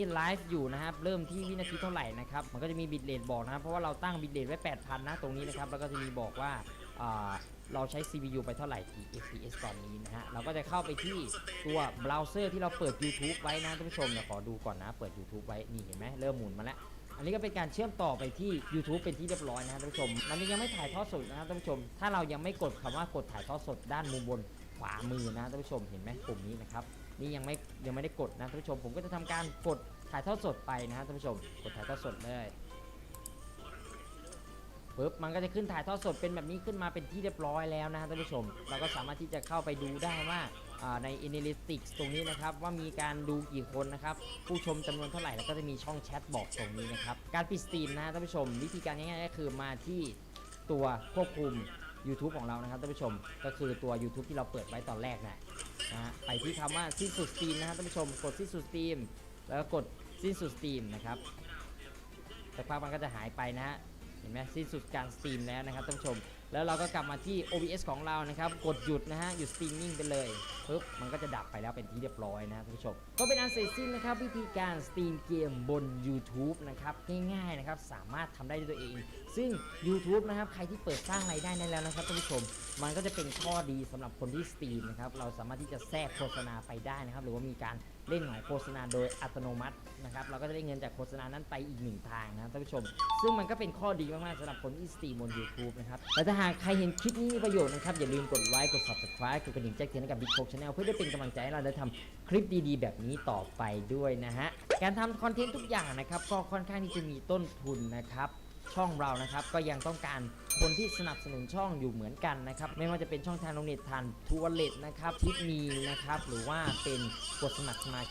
ที่ไลฟ์อยู่นะครับเริ่มที่วินาทีเท่าไหร่นะครับมันก็จะมีบิตเรทบอกนะครับเพราะว่าเราตั้งบิตเรทไว้ 8,000 นะตรงนี้นะครับแล้วก็จะมีบอกว่าเราใช้ CPU ไปเท่าไหร่ที่ FPS ตอนนี้นะฮะเราก็จะเข้าไปที่ตัวเบราว์เซอร์ที่เราเปิด YouTube ไว้นะท่านผู้ชมเดี๋ยขอดูก่อนนะเปิด YouTube ไว้นี่เห็นไหมเริ่มหมุนมาแล้ว อันนี้ก็เป็นการเชื่อมต่อไปที่ YouTube เป็นที่เรียบร้อยนะท่านผู้ชม มันยังไม่ถ่ายทอดสดนะครับท่านผู้ชม ถ้าเรายังไม่กดคำว่ากดถ่ายทอดสดด้านมุมบนขวามือนะท่านผู้ชมเห็นไหมปุ่มนี้นะครับ นี่ยังไม่ยังไม่ได้กดนะท่านผู้ชม ผมก็จะทำการกดถ่ายทอดสดไปนะฮะท่านผู้ชม กดถ่ายทอดสดเลยปึ๊บมันก็จะขึ้นถ่ายทอดสดเป็นแบบนี้ขึ้นมาเป็นที่เรียบร้อยแล้วนะฮะท่านผู้ชม เราก็สามารถที่จะเข้าไปดูได้ว่าใน Analytics ตรงนี้นะครับ ว่ามีการดูกี่คนนะครับ ผู้ชมจำนวนเท่าไหร่แล้วก็จะมีช่องแชทบอกตรงนี้นะครับ การปิดสตรีมนะฮะท่านผู้ชม วิธีการง่ายๆก็คือมาที่ตัวควบคุม YouTube ของเรานะครับท่านผู้ชม ก็คือตัว YouTube ที่เราเปิดไว้ตอนแรกนะ นะฮะไปที่คำว่าสิ้นสุดสตรีมนะครับท่านผู้ชมกดสิ้นสุดสตรีม แล้วก็กดสิ้นสุดสตรีมนะครับสักพักมันก็จะหายไปนะฮะเห็นไหมสิ้นสุดการสตรีมแล้วนะครับท่านผู้ชม แล้วเราก็กลับมาที่ OBS ของเรานะครับกดหยุดนะฮะหยุดสตรีมมิ่งไปเลยปุ๊บมันก็จะดับไปแล้วเป็นที่เรียบร้อยนะท่านผู้ชม ก็เป็นอันเสร็จสิ้นนะครับวิธีการสตรีมเกมบน YouTube นะครับง่ายๆนะครับสามารถทำได้ด้วยตัวเอง ซึ่ง YouTube นะครับใครที่เปิดสร้างรายได้ได้แล้วนะครับท่านผู้ชมมันก็จะเป็นข้อดีสำหรับคนที่สตรีมนะครับ เราสามารถที่จะแทรกโฆษณาไปได้นะครับ หรือว่ามีการเล่นของโฆษณาโดยอัตโนมัตินะครับ เราก็จะได้เงินจากโฆษณานั้นไปอีกหนึ่งทางนะครับท่านผู้ชม ซึ่งมันก็เป็นข้อดีมากๆสำหรับคนที่สตรีมบน YouTube นะครับ และถ้าหากใครเห็นคลิปนี้มีประโยชน์นะครับ อย่าลืมกดไลค์ กด subscribe กดกระดิ่งแจ้งเตือนให้กับ Big Box Channel เพื่อได้เป็นกำลังใจให้เราได้ทำคลิปดีๆ แบบนี้ต่อไปด้วยนะฮะ การทำคอนเทนต์ทุกอย่างนะครับก็ค่อนข้างที่จะมีต้นทุนนะครับ ช่องเรานะครับ ก็ยังต้องการคนที่สนับสนุนช่องอยู่เหมือนกันนะครับ ไม่ว่าจะเป็นช่องทางโรงเน็ตทานทัวร์เลตนะครับทิปมีนะครับ หรือว่าเป็นกดสมัครสมา